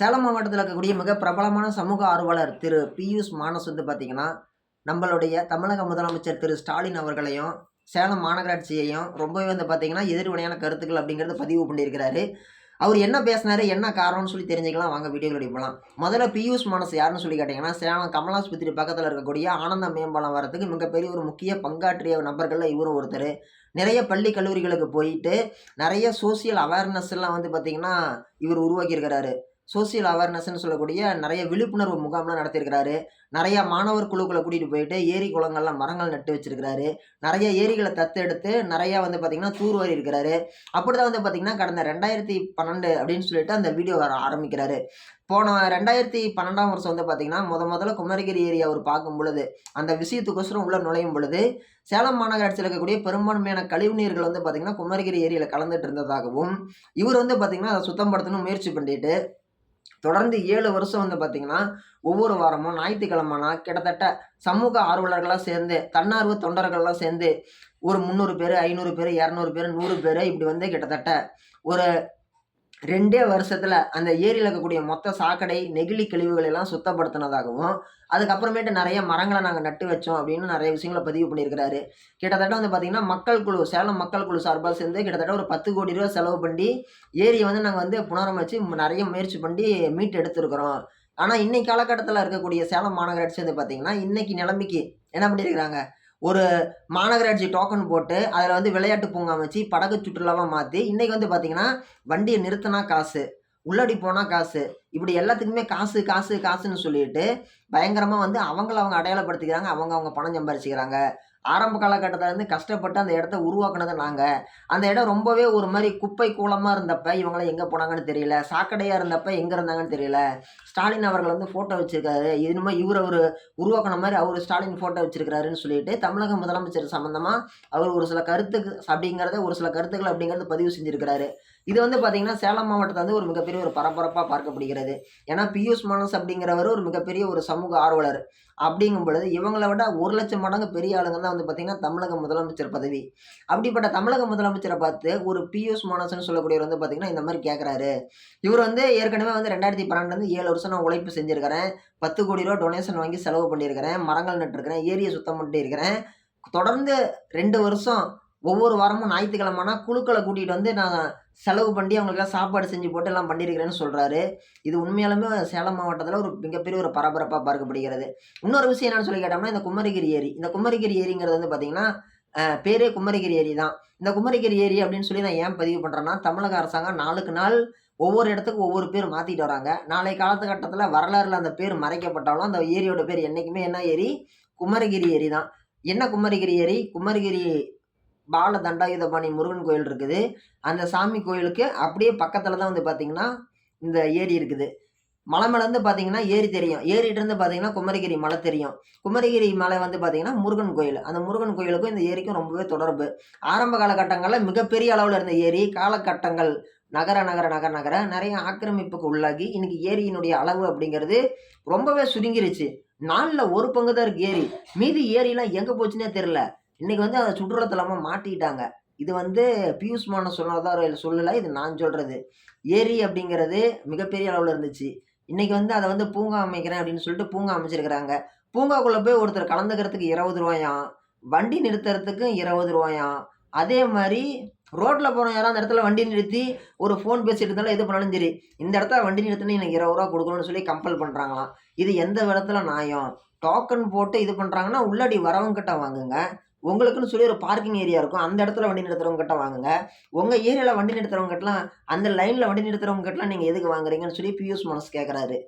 சேலம் மாவட்டத்தில் இருக்கக்கூடிய மிக பிரபலமான சமூக ஆர்வலர் திரு பியூஷ் மானஸ் வந்து பார்த்திங்கன்னா நம்மளுடைய தமிழக முதலமைச்சர் திரு ஸ்டாலின் அவர்களையும் சேலம் மாநகராட்சியையும் ரொம்பவே வந்து பார்த்திங்கன்னா எதிர்வினையான கருத்துக்கள் அப்படிங்கிறத பதிவு பண்ணியிருக்கிறாரு. அவர் என்ன பேசினாரு என்ன காரணம்னு சொல்லி தெரிஞ்சுக்கலாம். வாங்க வீடியோவில் போகலாம் முதல்ல பியூஷ் மானஸ் யாருன்னு சொல்லி கேட்டிங்கன்னா சேலம் கமலாஸ்பத்திரி பக்கத்தில் இருக்கக்கூடிய ஆனந்த மேம்பாலம் வரதுக்கு மிகப்பெரிய ஒரு முக்கிய பங்காற்றிய நபர்களில் இவரும் ஒருத்தர். நிறைய பள்ளி கல்லூரிகளுக்கு போயிட்டு நிறைய சோசியல் அவேர்னஸ் எல்லாம் வந்து பார்த்திங்கன்னா இவர் உருவாக்கியிருக்கிறாரு. சோசியல் அவேர்னஸ்ன்னு சொல்லக்கூடிய நிறைய விழிப்புணர்வு முகாம்லாம் நடத்தியிருக்கிறாரு. நிறைய மாணவர் குழுக்களை கூட்டிகிட்டு போயிட்டு ஏரி குளங்கள்லாம் மரங்கள் நட்டு வச்சிருக்கிறாரு. நிறைய ஏரிகளை தத்தெடுத்து நிறைய வந்து பார்த்திங்கன்னா தூர்வாரி இருக்கிறாரு. அப்படி தான் வந்து பார்த்திங்கன்னா கடந்த ரெண்டாயிரத்தி பன்னெண்டு அப்படின்னு சொல்லிட்டு அந்த வீடியோ வர ஆரம்பிக்கிறாரு. போன ரெண்டாயிரத்தி பன்னெண்டாம் வருஷம் வந்து பார்த்திங்கன்னா முத முதல்ல குமரகிரி ஏரியா அவர் பார்க்கும் பொழுது அந்த விஷயத்துக்கோசரம் உள்ள நுழையும் பொழுது சேலம் மாநகராட்சியில் இருக்கக்கூடிய பெரும்பான்மையான கழிவு நீர்கள் வந்து பார்த்திங்கன்னா குமரகிரி ஏரியில் கலந்துட்டு இருந்ததாகவும் இவர் வந்து பார்த்திங்கன்னா அதை சுத்தம் படுத்தணும் முயற்சி பண்ணிட்டு தொடர்ந்து ஏழு வருஷம் வந்து பார்த்திங்கன்னா ஒவ்வொரு வாரமும் ஞாயிற்றுக்கிழமைனா கிட்டத்தட்ட சமூக ஆர்வலர்களாக சேர்ந்து தன்னார்வ தொண்டர்கள்லாம் சேர்ந்து ஒரு முந்நூறு பேர் ஐநூறு பேர் இரநூறு பேர் நூறு பேர் இப்படி வந்து கிட்டத்தட்ட ஒரு ரெண்டே வருஷத்தில் அந்த ஏரியில் இருக்கக்கூடிய மொத்த சாக்கடை நெகிழி கழிவுகள் எல்லாம் சுத்தப்படுத்தினதாகவும் அதுக்கப்புறமேட்டு நிறைய மரங்களை நாங்கள் நட்டு வச்சோம் அப்படின்னு நிறைய விஷயங்களை பதிவு பண்ணியிருக்கிறாரு. கிட்டத்தட்ட வந்து பார்த்திங்கன்னா மக்கள் குழு சேலம் மக்கள் குழு சார்பாக சேர்ந்து கிட்டத்தட்ட ஒரு பத்து கோடி ரூபா செலவு பண்ணி ஏரியை வந்து நாங்கள் வந்து புனரமைச்சு நிறைய முயற்சி பண்ணி மீட் எடுத்திருக்கிறோம். ஆனால் இன்னைக்கு காலகட்டத்தில் இருக்கக்கூடிய சேலம் மாநகராட்சி வந்து பார்த்திங்கன்னா இன்னைக்கு நிலைமைக்கு என்ன பண்ணியிருக்கிறாங்க? ஒரு மாநகராட்சி டோக்கன் போட்டு அதில் வந்து விளையாட்டு பூங்கா வச்சு படகு சுற்றுலாவாக மாற்றி இன்றைக்கி வந்து பார்த்திங்கன்னா வண்டியை நிறுத்தினா காசு உள்ளடி போனால் காசு இப்படி எல்லாத்துக்குமே காசு காசு காசுன்னு சொல்லிட்டு பயங்கரமாக வந்து அவங்கள அவங்க அடையாளப்படுத்திக்கிறாங்க அவங்க அவங்க பணம் சம்பாரிச்சிக்கிறாங்க. ஆரம்ப காலகட்டத்தில் இருந்து கஷ்டப்பட்டு அந்த இடத்த உருவாக்குனது நாங்கள் அந்த இடம் ரொம்பவே ஒரு மாதிரி குப்பை கூலமாக இருந்தப்ப இவங்களாம் எங்கே போனாங்கன்னு தெரியல. சாக்கடையாக இருந்தப்ப எங்கே இருந்தாங்கன்னு தெரியல. ஸ்டாலின் அவர்கள் வந்து ஃபோட்டோ வச்சுருக்காரு. இனிமேல் இவர் அவர் உருவாக்கின மாதிரி அவர் ஸ்டாலின் ஃபோட்டோ வச்சுருக்காருன்னு சொல்லிட்டு தமிழக முதலமைச்சர் சம்மந்தமாக அவர் ஒரு சில கருத்துக்கு அப்படிங்கிறத ஒரு சில கருத்துக்கள் அப்படிங்கிறத பதிவு செஞ்சுருக்கிறாரு. இது வந்து பார்த்தீங்கன்னா சேலம் மாவட்டத்தில் வந்து ஒரு மிகப்பெரிய ஒரு பரபரப்பாக பார்க்கப்படுகிறது. ஏன்னா பியூஷ் மனஸ் அப்படிங்கிறவர் ஒரு மிகப்பெரிய ஒரு சமூக ஆர்வலர். அப்படிங்கும் பொழுது இவங்களை விட ஒரு லட்சம் மடங்கு பெரிய ஆளுங்க தான் வந்து பார்த்திங்கன்னா தமிழக முதலமைச்சர் பதவி. அப்படிப்பட்ட தமிழக முதலமைச்சரை பார்த்து ஒரு பியூஷ் மானஸ்னு சொல்லக்கூடியவர் வந்து பார்த்திங்கன்னா இந்த மாதிரி கேட்குறாரு இவர் வந்து ஏற்கனவே வந்து ரெண்டாயிரத்தி பன்னெண்டுலேருந்து ஏழு வருஷம் நான் உழைப்பு செஞ்சுருக்கிறேன். பத்து கோடி ரூபா டொனேஷன் வாங்கி செலவு பண்ணியிருக்கிறேன். மரங்கள் நட்டுருக்கிறேன். ஏரியை சுத்தம் பண்ணிட்டு இருக்கிறேன். தொடர்ந்து ரெண்டு வருஷம் ஒவ்வொரு வாரமும் ஞாயிற்றுக்கிழமைனா குழுக்களை கூட்டிகிட்டு வந்து நான் செலவு பண்ணி அவங்களுக்குலாம் சாப்பாடு செஞ்சு போட்டு எல்லாம் பண்ணியிருக்கிறேன்னு சொல்கிறாரு இது உண்மையாலுமே சேலம் மாவட்டத்தில் ஒரு மிகப்பெரிய ஒரு பரபரப்பாக பார்க்கப்படுகிறது. இன்னொரு விஷயம் என்னன்னு சொல்லி கேட்டோம்னா இந்த குமரிகிரி ஏரி. இந்த குமரிகிரி ஏரிங்கிறது வந்து பார்த்திங்கன்னா பேரே குமரிகிரி ஏரி தான். இந்த குமரிகிரி ஏரி அப்படின்னு சொல்லி நான் ஏன் பதிவு பண்ணுறேன்னா தமிழக அரசாங்கம் நாளுக்கு நாள் ஒவ்வொரு இடத்துக்கும் ஒவ்வொரு பேர் மாற்றிட்டு வராங்க. நாளை காலத்துக்கட்டத்தில் வரலாறுல அந்த பேர் மறைக்கப்பட்டாலும் அந்த ஏரியோட பேர் என்றைக்குமே என்ன ஏரி? குமரகிரி ஏரி தான். என்ன குமரகிரி ஏரி? குமரகிரி பால தண்டாயுதபாணி முருகன் கோயில் இருக்குது. அந்த சாமி கோயிலுக்கு அப்படியே பக்கத்தில் தான் வந்து பார்த்திங்கன்னா இந்த ஏரி இருக்குது. மலை மேலேருந்து பார்த்தீங்கன்னா ஏரி தெரியும். ஏரிட்டிருந்து பார்த்தீங்கன்னா குமரகிரி மலை தெரியும். குமரகிரி மலை வந்து பார்த்தீங்கன்னா முருகன் கோயில். அந்த முருகன் கோயிலுக்கும் இந்த ஏரிக்கும் ரொம்பவே தொடர்பு. ஆரம்ப காலகட்டங்களில் மிகப்பெரிய அளவில் இருந்த ஏரி காலகட்டங்கள் நகர நகர நகர நகர நிறைய ஆக்கிரமிப்புக்கு உள்ளாகி இன்னைக்கு ஏரியினுடைய அளவு அப்படிங்கிறது ரொம்பவே சுருங்கிருச்சு. நாளில் ஒரு பங்கு தான் இருக்குது ஏரி. மீதி ஏரிலாம் எங்கே போச்சுன்னே தெரில இன்றைக்கி வந்து அதை சுற்றுலாத்தலமாக மாட்டிக்கிட்டாங்க இது வந்து பியூஷ் மான இல்லை சொல்லலை இது நான் சொல்கிறது ஏரி அப்படிங்கிறது மிகப்பெரிய அளவில் இருந்துச்சு. இன்றைக்கி வந்து அதை வந்து பூங்கா அமைக்கிறேன் அப்படின்னு சொல்லிட்டு பூங்கா அமைச்சிருக்கிறாங்க. பூங்காக்குள்ளே போய் ஒருத்தர் கலந்துக்கிறதுக்கு இருபது ரூபாயாம் வண்டி நிறுத்துறதுக்கும் இருபது ரூபாயாம். அதே மாதிரி ரோட்டில் போகிற யாரும் அந்த இடத்துல வண்டி நிறுத்தி ஒரு ஃபோன் பேசிட்டு இருந்தாலும் எது பண்ணாலும் சரி இந்த இடத்துல வண்டி நிறுத்தினா எனக்கு இருபது ரூபா கொடுக்கணும்னு சொல்லி கம்பல் பண்ணுறாங்களாம் இது எந்த விதத்தில் நியாயம்? டோக்கன் போட்டு இது பண்ணுறாங்கன்னா உள்ளடி வரவங்கிட்ட வாங்குங்க. உங்களுக்குன்னு சொல்லி ஒரு பார்க்கிங் ஏரியா இருக்கும். அந்த இடத்துல வண்டி நிறுத்துறவங்ககிட்ட வாங்குங்க. உங்கள் ஏரியாவில் வண்டி நிறுத்துறவங்ககிட்டலாம் அந்த லைனில் வண்டி நிறுத்துறவங்ககிட்டலாம் நீங்கள் எதுக்கு வாங்குறீங்கன்னு சொல்லி பியூஷ் மனசு கேட்குறாரு